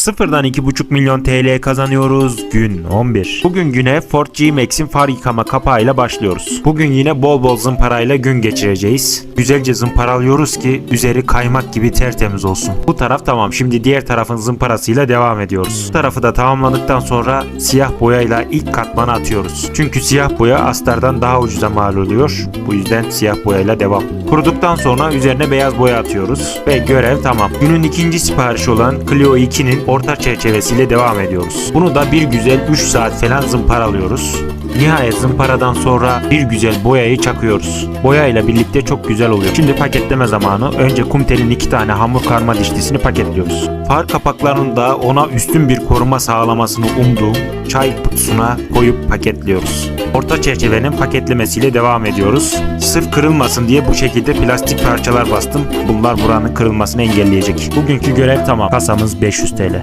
Sıfırdan 2,5 milyon TL kazanıyoruz. Gün 11. Bugün güne Ford G-Max'in far yıkama kapağıyla başlıyoruz. Bugün yine bol bol zımparayla gün geçireceğiz. Güzelce zımparalıyoruz ki üzeri kaymak gibi tertemiz olsun. Bu taraf tamam. Şimdi diğer tarafın zımparasıyla devam ediyoruz. Bu tarafı da tamamladıktan sonra siyah boyayla ilk katmanı atıyoruz. Çünkü siyah boya astardan daha ucuza mal oluyor. Bu yüzden siyah boyayla devam. Kuruduktan sonra üzerine beyaz boya atıyoruz ve görev tamam. Günün ikinci siparişi olan Clio 2'nin orta çerçevesiyle devam ediyoruz. Bunu da bir güzel 3 saat falan zımparalıyoruz. Nihayet zımparadan sonra bir güzel boyayı çakıyoruz. Boya ile birlikte çok güzel oluyor. Şimdi paketleme zamanı. Önce kumtelin iki tane hamur karma dişlisini paketliyoruz. Far kapaklarını da ona üstün bir koruma sağlamasını umduğum çay kutusuna koyup paketliyoruz. Orta çerçevenin paketlemesiyle devam ediyoruz. Sırf kırılmasın diye bu şekilde plastik parçalar bastım. Bunlar buranın kırılmasını engelleyecek. Bugünkü görev tamam. Kasamız 500 TL.